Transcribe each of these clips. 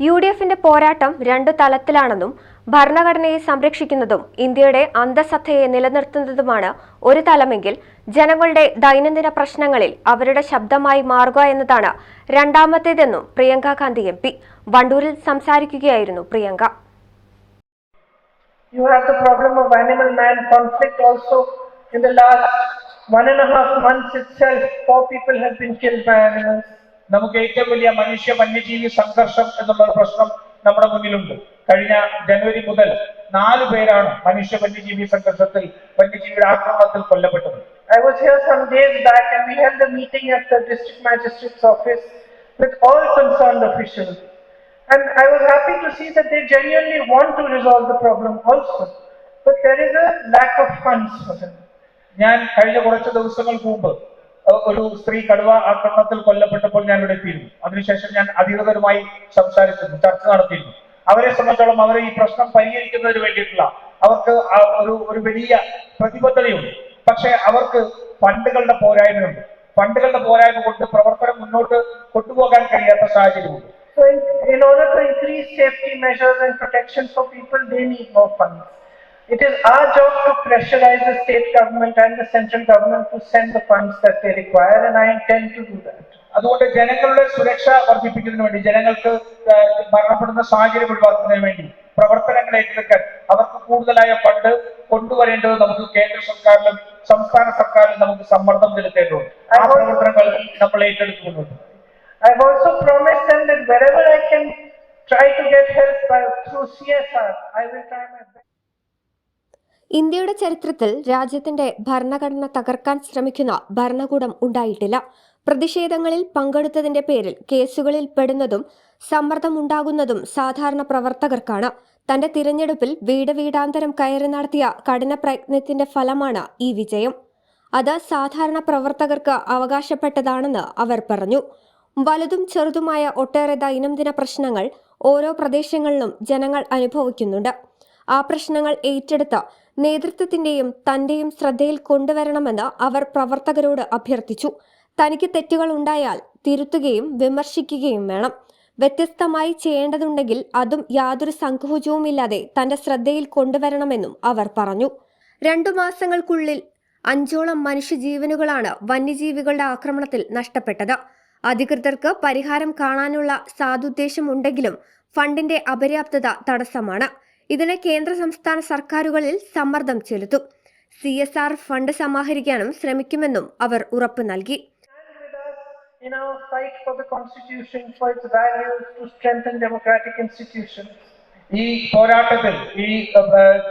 U D എഫിന്റെ പോരാട്ടം രണ്ടു തലത്തിലാണെന്നും ഭരണഘടനയെ സംരക്ഷിക്കുന്നതും ഇന്ത്യയുടെ അന്തസത്തയെ നിലനിർത്തുന്നതുമാണ് ഒരു തലമെങ്കിൽ ജനങ്ങളുടെ ദൈനംദിന പ്രശ്നങ്ങളിൽ അവരുടെ ശബ്ദമായി മാറുക എന്നതാണ് രണ്ടാമത്തേതെന്നും പ്രിയങ്ക ഗാന്ധി എം പി വണ്ടൂരിൽ സംസാരിക്കുകയായിരുന്നു Priyanka. In the last one and a half months itself, four people have been killed by animals. നമുക്ക് ഏറ്റവും വലിയ മനുഷ്യ വന്യജീവി സംഘർഷം എന്നുള്ള ഒരു പ്രശ്നം നമ്മുടെ മുന്നിലുണ്ട് കഴിഞ്ഞ ജനുവരി മുതൽ നാല് പേരാണ് മനുഷ്യ വന്യജീവി സംഘർഷത്തിൽ വന്യജീവിയുടെ ആക്രമണത്തിൽ കൊല്ലപ്പെട്ടത് I was here some days back and we held a meeting at the district magistrate's office with all concerned officials. And I was happy to see that they genuinely want to resolve the problem also. But there is a lack of funds for them. ഞാൻ കഴിഞ്ഞ കുറച്ച് ദിവസങ്ങൾക്ക് മുമ്പ് O- ഒരു സ്ത്രീ കടുവ ആക്രമണത്തിൽ കൊല്ലപ്പെട്ടപ്പോൾ ഞാൻ ഇവിടെ എത്തിയിരുന്നു. അതിനുശേഷം ഞാൻ അധികൃതരുമായി സംസാരിച്ചിരുന്നു ചർച്ച നടത്തിയിരുന്നു. അവരെ സംബന്ധിച്ചോളം അവരെ ഈ പ്രശ്നം പരിഹരിക്കുന്നതിന് വേണ്ടിയിട്ടുള്ള അവർക്ക് ഒരു ഒരു വലിയ പ്രതിബദ്ധതയുണ്ട്. പക്ഷെ അവർക്ക് ഫണ്ടുകളുടെ പോരായ്മയുണ്ട്. ഫണ്ടുകളുടെ പോരായ്മ കൊണ്ട് പ്രവർത്തനം മുന്നോട്ട് കൊണ്ടുപോകാൻ കഴിയാത്ത സാഹചര്യമുണ്ട്. So in, in order to increase safety measures and protection for people, they need more funds. It is our job to pressurize the state government and the central government to send the funds that they require and I intend to do that. അതുകൊണ്ട് ജനങ്ങളുടെ സുരക്ഷ വർദ്ധിപ്പിക്കുന്നതിന് വേണ്ടി ജനങ്ങൾക്ക് ആ, മരണപ്പെടുന്ന സാഹചര്യം ഒഴിവാക്കുന്നതിന് വേണ്ടി പ്രവർത്തനങ്ങൾ ഏറ്റെടുക്കാൻ അവർക്ക് കൂടുതലായ ഫണ്ട് കൊണ്ടുവരേണ്ടത് നമുക്ക് കേന്ദ്ര സർക്കാരിലും സംസ്ഥാന സർക്കാരിലും നമുക്ക് സമ്മർദ്ദം ചെലുത്തേണ്ടതുണ്ട് ആ പ്രവർത്തനങ്ങൾ നമ്മൾ ഏറ്റെടുക്കുന്നുണ്ട് I've also promised them that wherever I can try to get help by, through CSR, I will try my best. ഇന്ത്യയുടെ ചരിത്രത്തിൽ രാജ്യത്തിന്റെ ഭരണഘടന തകർക്കാൻ ശ്രമിക്കുന്ന ഭരണകൂടം ഉണ്ടായിട്ടില്ല. പ്രതിഷേധങ്ങളിൽ പങ്കെടുത്തതിന്റെ പേരിൽ കേസുകളിൽ പെടുന്നതും സമ്മർദ്ദമുണ്ടാകുന്നതും സാധാരണ പ്രവർത്തകർക്കാണ്. തന്റെ തിരഞ്ഞെടുപ്പിൽ വീട് വീടാന്തരം കയറി നടത്തിയ കഠിന പ്രയത്നത്തിന്റെ ഫലമാണ് ഈ വിജയം. അത് സാധാരണ പ്രവർത്തകർക്ക് അവകാശപ്പെട്ടതാണെന്ന് അവർ പറഞ്ഞു. വലുതും ചെറുതുമായ ഒട്ടേറെ ദൈനംദിന പ്രശ്നങ്ങൾ ഓരോ പ്രദേശങ്ങളിലും ജനങ്ങൾ അനുഭവിക്കുന്നുണ്ട്. ആ പ്രശ്നങ്ങൾ ഏറ്റെടുത്ത് നേതൃത്വത്തിന്റെയും തന്റെയും ശ്രദ്ധയിൽ കൊണ്ടുവരണമെന്ന് അവർ പ്രവർത്തകരോട് അഭ്യർത്ഥിച്ചു. തനിക്ക് തെറ്റുകൾ ഉണ്ടായാൽ തിരുത്തുകയും വിമർശിക്കുകയും വേണം. വ്യത്യസ്തമായി ചെയ്യേണ്ടതുണ്ടെങ്കിൽ അതും യാതൊരു സങ്കോചവുമില്ലാതെ തന്റെ ശ്രദ്ധയിൽ കൊണ്ടുവരണമെന്നും അവർ പറഞ്ഞു. രണ്ടു മാസങ്ങൾക്കുള്ളിൽ അഞ്ചോളം മനുഷ്യജീവനുകളാണ് വന്യജീവികളുടെ ആക്രമണത്തിൽ നഷ്ടപ്പെട്ടത്. അധികൃതർക്ക് പരിഹാരം കാണാനുള്ള സാതുദ്ദേശമുണ്ടെങ്കിലും ഫണ്ടിന്റെ അപര്യാപ്തത തടസ്സമാണ്. ഇതിന് കേന്ദ്ര സംസ്ഥാന സർക്കാരുകളിൽ സമ്മർദ്ദം ചെലുത്തും സി എസ് ആർ ഫണ്ട് സമാഹരിക്കാനും ശ്രമിക്കുമെന്നും അവർ ഉറപ്പു നൽകി. ഈ പോരാട്ടത്തിൽ ഈ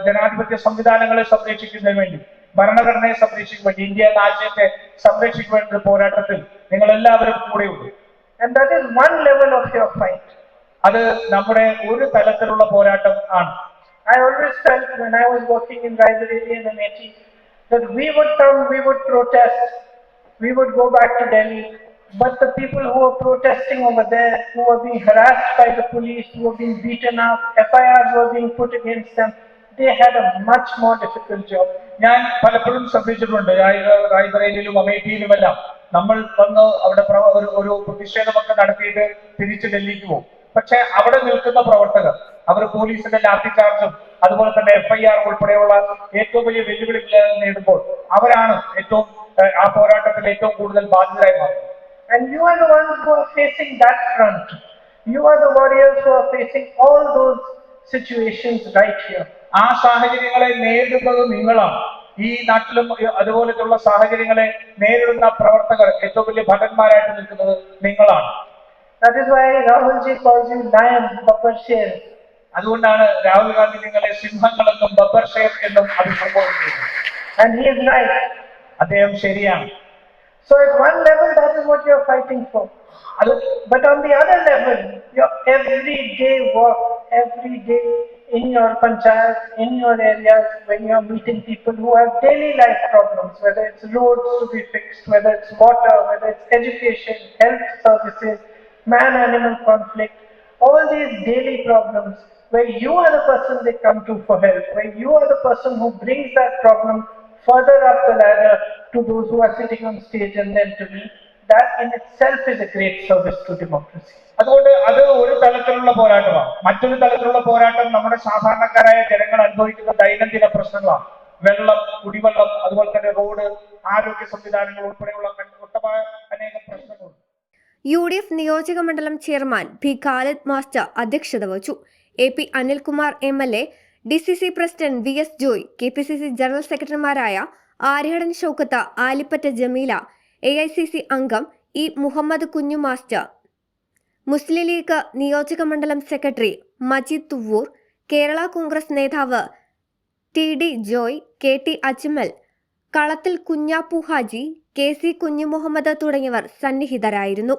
ജനാധിപത്യ സംവിധാനങ്ങളെ സംരക്ഷിക്കുന്നതിന് വേണ്ടി ഭരണഘടനയെ സംരക്ഷിക്കാൻ വേണ്ടി ഇന്ത്യ എന്ന ആശയത്തെ സംരക്ഷിക്കാൻ പോരാട്ടത്തിൽ നിങ്ങൾ എല്ലാവരും കൂടെയുണ്ട് and that is one level of your fight. അത് നമ്മുടെ ഒരു തലത്തിലുള്ള പോരാട്ടം ആണ് I always felt when I was working in Raebareli and Amethi that we would come, we would protest, we would go back to Delhi. But the people who were protesting over there, who were being harassed by the police, who were being beaten up, FIRs were being put against them, they had a much more difficult job. ഞാൻ പലപ്പോഴും ശ്രദ്ധിച്ചിട്ടുണ്ട് റായ്- റായ്ബറേലിയിലും അമേഠിയിലുമെല്ലാം നമ്മൾ വന്ന് അവിടെ ഒരു ഒരു പ്രതിഷേധമൊക്കെ നടത്തിയിട്ട് തിരിച്ച് ഡൽഹിക്ക് പോകും പക്ഷെ അവിടെ നിൽക്കുന്ന പ്രവർത്തകർ അവർ പോലീസിന്റെ ലാത്തി ചാർജും അതുപോലെ തന്നെ എഫ്ഐആർ ഉൾപ്പെടെയുള്ള ഏറ്റവും വലിയ വെല്ലുവിളികൾ നേടുമ്പോൾ അവരാണ് ഏറ്റവും ആ പോരാട്ടത്തിൽ ഏറ്റവും കൂടുതൽ ബാധിതരായി മാറുന്നത് And you are the ones who are facing that front. You are the warriors who are facing all those situations right here. ആ സാഹചര്യങ്ങളെ നേരിടുന്നത് നിങ്ങളാണ് ഈ നാട്ടിലും അതുപോലെയുള്ള സാഹചര്യങ്ങളെ നേരിടുന്ന പ്രവർത്തകർ ഏറ്റവും വലിയ ഭടന്മാരായിട്ട് നിൽക്കുന്നത് നിങ്ങളാണ് That is why Rahul ji calls you lion, Babbar Sher. അതുകൊണ്ടാണ് രാഹുൽ ഗാന്ധി നിങ്ങളെ സിംഹങ്ങളെന്നും ബബ്ബർ ഷേർ എന്നും അഭിസംബോധന ചെയ്യുന്നത് And he is right. അദ്ദേഹം ശരിയാണ് So at one level, that is what you're fighting for. But on the other level, your everyday work, every day in your panchayat, in your areas, when you're meeting people who have daily life problems, whether it's roads to be fixed, whether it's water, whether it's education, health services, man-animal conflict, all these daily problems where you are the person they come to for help, where you are the person who brings that problem further up the ladder to those who are sitting on stage and then to me, that in itself is a great service to democracy. അതുകൊണ്ട് അത് ഒരു തലത്തിലുള്ള പോരാട്ടമാണ് മറ്റൊരു തലത്തിലുള്ള പോരാട്ടം നമ്മുടെ സാധാരണക്കാരായ ജനങ്ങൾ അനുഭവിക്കുന്ന ദൈനംദിന പ്രശ്നങ്ങളാണ് വെള്ളം കുടിവെള്ളം അതുപോലെ തന്നെ റോഡ് ആരോഗ്യ സംവിധാനങ്ങൾ ഉൾപ്പെടെയുള്ള ഒട്ടമായ അനേകം പ്രശ്നങ്ങളുണ്ട് യു ഡി എഫ് നിയോജക മണ്ഡലം ചെയർമാൻ പി. ഖാലിദ് മാസ്റ്റർ അധ്യക്ഷത വഹിച്ചു. A P Anilkumar M L A D C C president V S Joy K P C C general സെക്രട്ടറിമാരായ Aryadan Shoukath Alippatta Jameela A I C C അംഗം E Muhammad Kunju master Muslim league നിയോജക മണ്ഡലം secretary Majeed Thuvvur Kerala Congress നേതാവ് T D Joy K T Ajmal Kalathil Kunhappu Haji K C കുഞ്ഞു മുഹമ്മദ് തുടങ്ങിയവർ സന്നിഹിതരായിരുന്നു.